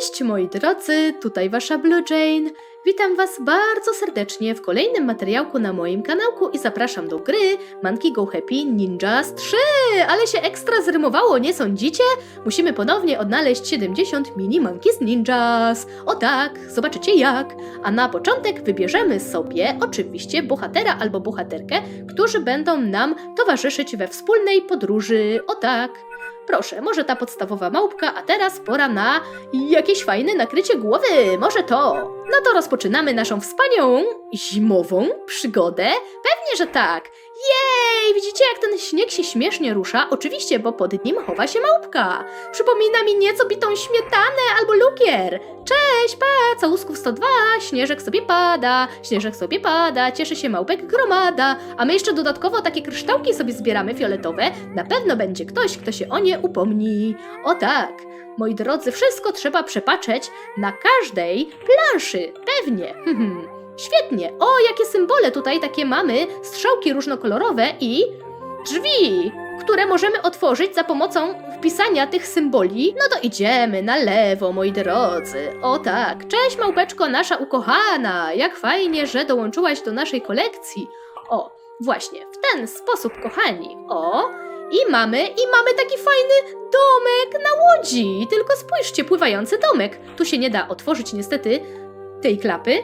Cześć moi drodzy, tutaj wasza Blue Jane. Witam was bardzo serdecznie w kolejnym materiałku na moim kanałku i zapraszam do gry Monkey Go Happy Ninjas 3. Ale się ekstra zrymowało, nie sądzicie? Musimy ponownie odnaleźć 70 mini Monkeys Ninjas. O tak, zobaczycie jak. A na początek wybierzemy sobie oczywiście bohatera albo bohaterkę, którzy będą nam towarzyszyć we wspólnej podróży. O tak. Proszę, może ta podstawowa małpka, a teraz pora na jakieś fajne nakrycie głowy. Może to. No to rozpoczynamy naszą wspaniałą zimową przygodę. Pewnie, że tak. Widzicie jak ten śnieg się śmiesznie rusza? Oczywiście, bo pod nim chowa się małpka. Przypomina mi nieco bitą śmietanę albo lukier. Cześć, pa, całusków 102, śnieżek sobie pada, śnieżek sobie pada, cieszy się małpek gromada, a my jeszcze dodatkowo takie kryształki sobie zbieramy fioletowe. Na pewno będzie ktoś, kto się o nie upomni. O tak, moi drodzy, wszystko trzeba przepatrzeć na każdej planszy, pewnie. Świetnie. O, jakie symbole tutaj takie mamy, strzałki różnokolorowe i drzwi, które możemy otworzyć za pomocą wpisania tych symboli. No to idziemy na lewo, moi drodzy. O tak. Cześć, małpeczko, nasza ukochana. Jak fajnie, że dołączyłaś do naszej kolekcji. O, właśnie, w ten sposób, kochani. O, i mamy, i mamy taki fajny domek na łodzi. Tylko spójrzcie, pływający domek. Tu się nie da otworzyć niestety tej klapy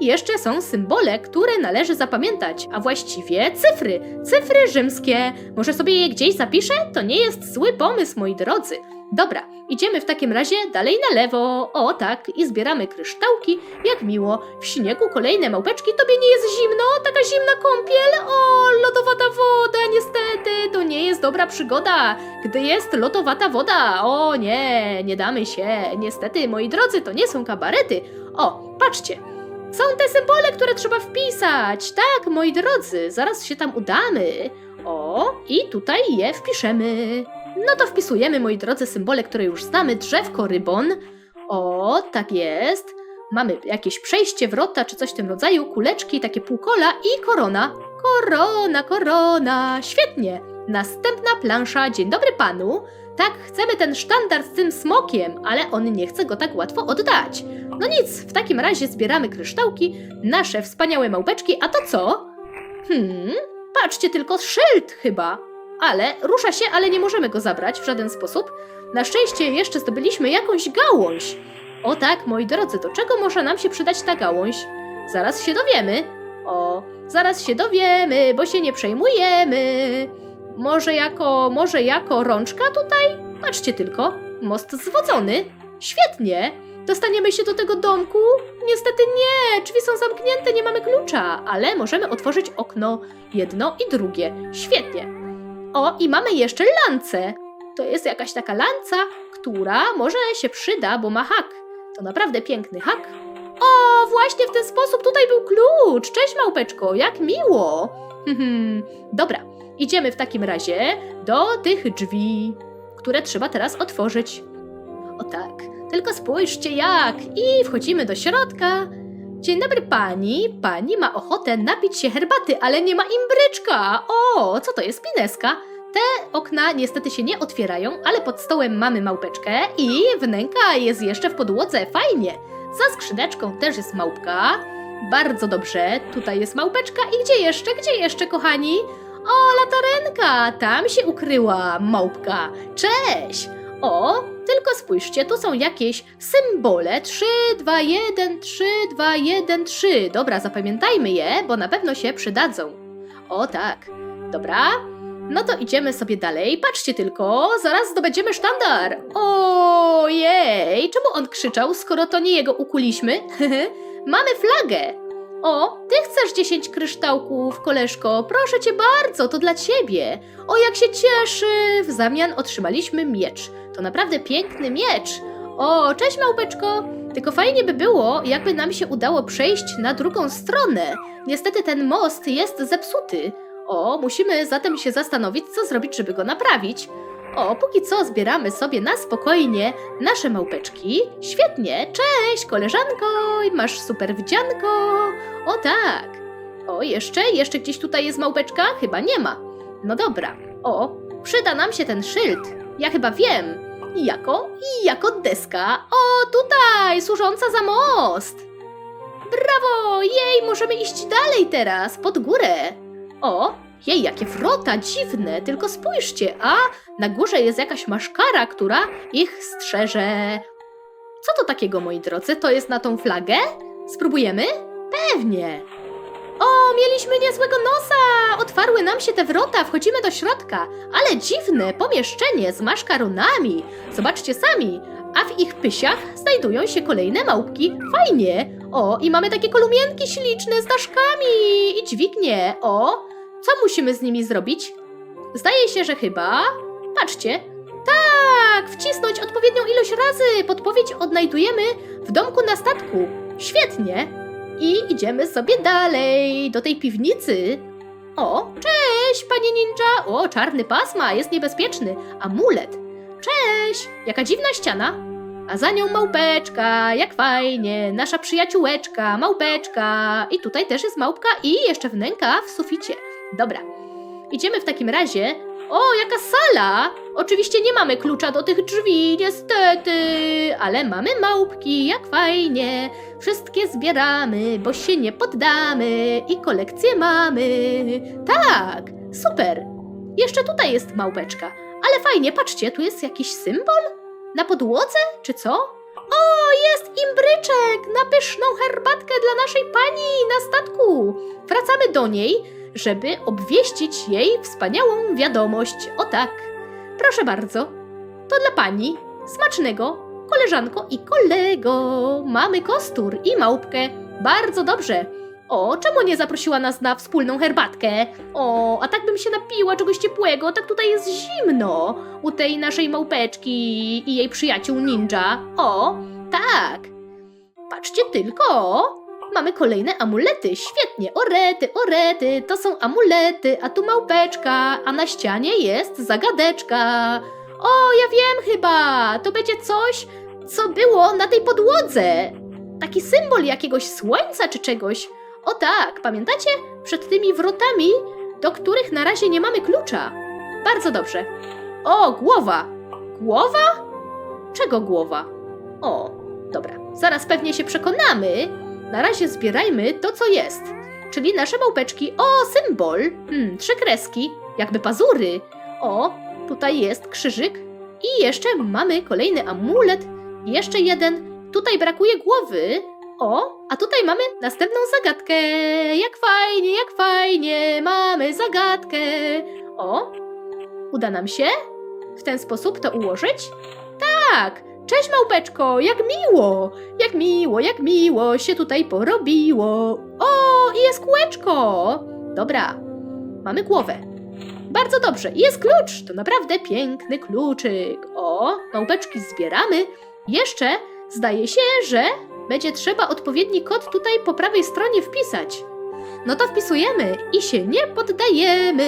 i jeszcze są symbole, które należy zapamiętać, a właściwie cyfry, cyfry rzymskie. Może sobie je gdzieś zapiszę? To nie jest zły pomysł, moi drodzy. Dobra, idziemy w takim razie dalej na lewo. O tak, i zbieramy kryształki, jak miło. W śniegu kolejne małpeczki, tobie nie jest zimno? Taka zimna kąpiel? O, lodowata woda, niestety, to nie jest dobra przygoda, gdy jest lodowata woda. O nie, nie damy się. Niestety, moi drodzy, to nie są kabarety. O, patrzcie. Są te symbole, które trzeba wpisać. Tak, moi drodzy, zaraz się tam udamy. O, i tutaj je wpiszemy. No to wpisujemy, moi drodzy, symbole, które już znamy. Drzewko, rybon. O, tak jest. Mamy jakieś przejście, wrota czy coś w tym rodzaju, kuleczki, takie półkola i korona. Korona, korona. Świetnie. Następna plansza. Dzień dobry panu. Tak, chcemy ten sztandar z tym smokiem, ale on nie chce go tak łatwo oddać. No nic, w takim razie zbieramy kryształki, nasze wspaniałe małpeczki, a to co? Hmm, patrzcie tylko, szyld chyba. Ale rusza się, ale nie możemy go zabrać w żaden sposób. Na szczęście jeszcze zdobyliśmy jakąś gałąź. O tak, moi drodzy, do czego może nam się przydać ta gałąź? Zaraz się dowiemy. O, zaraz się dowiemy, bo się nie przejmujemy. Może jako, może jako rączka tutaj? Patrzcie tylko, most zwodzony. Świetnie. Dostaniemy się do tego domku? Niestety nie, drzwi są zamknięte, nie mamy klucza, ale możemy otworzyć okno, jedno i drugie. Świetnie. O, i mamy jeszcze lancę. To jest jakaś taka lanca, która może się przyda, bo ma hak. To naprawdę piękny hak. O, właśnie w ten sposób tutaj był klucz. Cześć małpeczko, jak miło. Dobra, idziemy w takim razie do tych drzwi, które trzeba teraz otworzyć. O tak, tylko spójrzcie jak. I wchodzimy do środka. Dzień dobry pani. Pani ma ochotę napić się herbaty, ale nie ma imbryczka. O, co to jest pineska? Te okna niestety się nie otwierają, ale pod stołem mamy małpeczkę i wnęka jest jeszcze w podłodze. Fajnie. Za skrzyneczką też jest małpka. Bardzo dobrze. Tutaj jest małpeczka i gdzie jeszcze? Gdzie jeszcze, kochani? O, latarenka! Tam się ukryła małpka. Cześć! O, tylko spójrzcie, tu są jakieś symbole. 3, 2, 1, 3, 2, 1, 3. Dobra, zapamiętajmy je, bo na pewno się przydadzą. O tak. Dobra. No to idziemy sobie dalej. Patrzcie tylko, zaraz zdobędziemy sztandar. Ojej, czemu on krzyczał, skoro to nie jego ukuliśmy? Mamy flagę. O, ty chcesz 10 kryształków, koleżko. Proszę cię bardzo, to dla ciebie. O, jak się cieszy. W zamian otrzymaliśmy miecz. To naprawdę piękny miecz. O, cześć małpeczko. Tylko fajnie by było, jakby nam się udało przejść na drugą stronę. Niestety ten most jest zepsuty. O, musimy zatem się zastanowić, co zrobić, żeby go naprawić. O, póki co zbieramy sobie na spokojnie nasze małpeczki. Świetnie, cześć koleżanko, masz super wdzianko. O tak. O, jeszcze, jeszcze gdzieś tutaj jest małpeczka? Chyba nie ma. No dobra. O, przyda nam się ten szyld. Ja chyba wiem. Jako? Jako deska. O tutaj, służąca za most. Brawo! Jej, możemy iść dalej teraz, pod górę. O, jej, jakie wrota dziwne, tylko spójrzcie, a na górze jest jakaś maszkara, która ich strzeże. Co to takiego, moi drodzy? To jest na tą flagę? Spróbujemy? Pewnie. O, mieliśmy niezłego nosa! Otwarły nam się te wrota, wchodzimy do środka. Ale dziwne pomieszczenie z maszkaronami. Zobaczcie sami. A w ich pysiach znajdują się kolejne małpki. Fajnie. O, i mamy takie kolumienki śliczne z daszkami i dźwignie. O, co musimy z nimi zrobić? Zdaje się, że chyba... Patrzcie. Tak, wcisnąć odpowiednią ilość razy. Podpowiedź odnajdujemy w domku na statku. Świetnie. I idziemy sobie dalej, do tej piwnicy. O, cześć, panie ninja! O, czarny pasma, jest niebezpieczny. Amulet. Cześć! Jaka dziwna ściana. A za nią małpeczka, jak fajnie, nasza przyjaciółeczka, małpeczka. I tutaj też jest małpka i jeszcze wnęka w suficie. Dobra, idziemy w takim razie. O, jaka sala! Oczywiście nie mamy klucza do tych drzwi, niestety, ale mamy małpki, jak fajnie. Wszystkie zbieramy, bo się nie poddamy i kolekcję mamy. Tak, super. Jeszcze tutaj jest małpeczka. Ale fajnie, patrzcie, tu jest jakiś symbol? Na podłodze, czy co? O, jest imbryczek na pyszną herbatkę dla naszej pani na statku. Wracamy do niej, żeby obwieścić jej wspaniałą wiadomość. O tak. Proszę bardzo. To dla pani. Smacznego, koleżanko i kolego. Mamy kostur i małpkę. Bardzo dobrze. O, czemu nie zaprosiła nas na wspólną herbatkę? O, a tak bym się napiła czegoś ciepłego, tak tutaj jest zimno. U tej naszej małpeczki i jej przyjaciół ninja. O, tak. Patrzcie tylko. Mamy kolejne amulety. Świetnie. Orety, orety, to są amulety, a tu małpeczka, a na ścianie jest zagadeczka. O, ja wiem chyba. To będzie coś, co było na tej podłodze. Taki symbol jakiegoś słońca czy czegoś. O tak, pamiętacie? Przed tymi wrotami, do których na razie nie mamy klucza. Bardzo dobrze. O, głowa. Głowa? Czego głowa? O, dobra. Zaraz pewnie się przekonamy. Na razie zbierajmy to, co jest. Czyli nasze małpeczki. O, symbol. Hmm, trzy kreski. Jakby pazury. O, tutaj jest krzyżyk. I jeszcze mamy kolejny amulet. Jeszcze jeden. Tutaj brakuje głowy. O, a tutaj mamy następną zagadkę. Jak fajnie, jak fajnie, mamy zagadkę. O, uda nam się w ten sposób to ułożyć? Tak, cześć małpeczko, jak miło, jak miło, jak miło się tutaj porobiło. O, i jest kółeczko. Dobra, mamy głowę. Bardzo dobrze, jest klucz, to naprawdę piękny kluczyk. O, małpeczki zbieramy. Jeszcze zdaje się, że będzie trzeba odpowiedni kod tutaj po prawej stronie wpisać. No to wpisujemy i się nie poddajemy.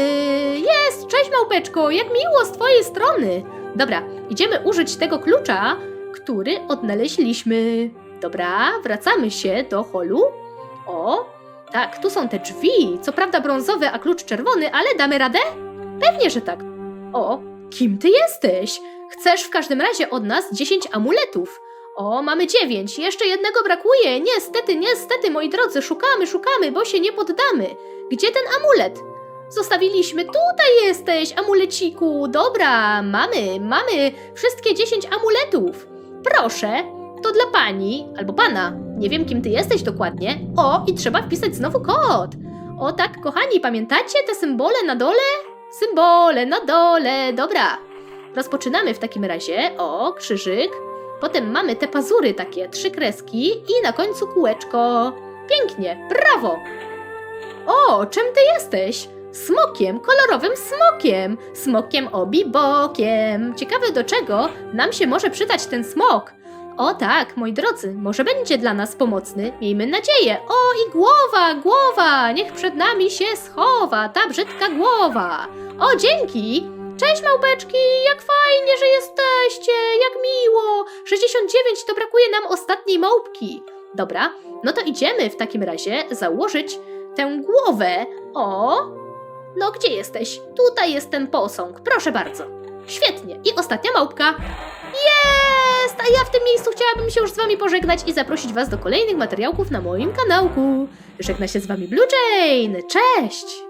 Jest, cześć małpeczko, jak miło z twojej strony. Dobra, idziemy użyć tego klucza, który odnaleźliśmy. Dobra, wracamy się do holu. O, tak, tu są te drzwi. Co prawda brązowe, a klucz czerwony, ale damy radę? Pewnie, że tak. O, kim ty jesteś? Chcesz w każdym razie od nas 10 amuletów. O, mamy dziewięć, jeszcze jednego brakuje. Niestety, niestety, moi drodzy, szukamy, szukamy, bo się nie poddamy. Gdzie ten amulet? Zostawiliśmy, tutaj jesteś, amuleciku. Dobra, mamy, mamy wszystkie dziesięć amuletów. Proszę, to dla pani albo pana. Nie wiem, kim ty jesteś dokładnie. O, i trzeba wpisać znowu kod. O tak, kochani, pamiętacie te symbole na dole? Symbole na dole, dobra. Rozpoczynamy w takim razie. O, krzyżyk. Potem mamy te pazury takie, trzy kreski i na końcu kółeczko. Pięknie, brawo! O, czym ty jesteś? Smokiem, kolorowym smokiem, smokiem obibokiem. Ciekawe do czego nam się może przydać ten smok. O tak, moi drodzy, może będzie dla nas pomocny, miejmy nadzieję. O i głowa, głowa, niech przed nami się schowa, ta brzydka głowa. O, dzięki! Cześć małpeczki, jak fajnie, że jesteście, jak miło. 69 to brakuje nam ostatniej małpki. Dobra, no to idziemy w takim razie założyć tę głowę. O, no gdzie jesteś? Tutaj jest ten posąg, proszę bardzo. Świetnie, i ostatnia małpka. Jest! A ja w tym miejscu chciałabym się już z wami pożegnać i zaprosić was do kolejnych materiałków na moim kanałku. Żegna się z wami Blue Jane. Cześć!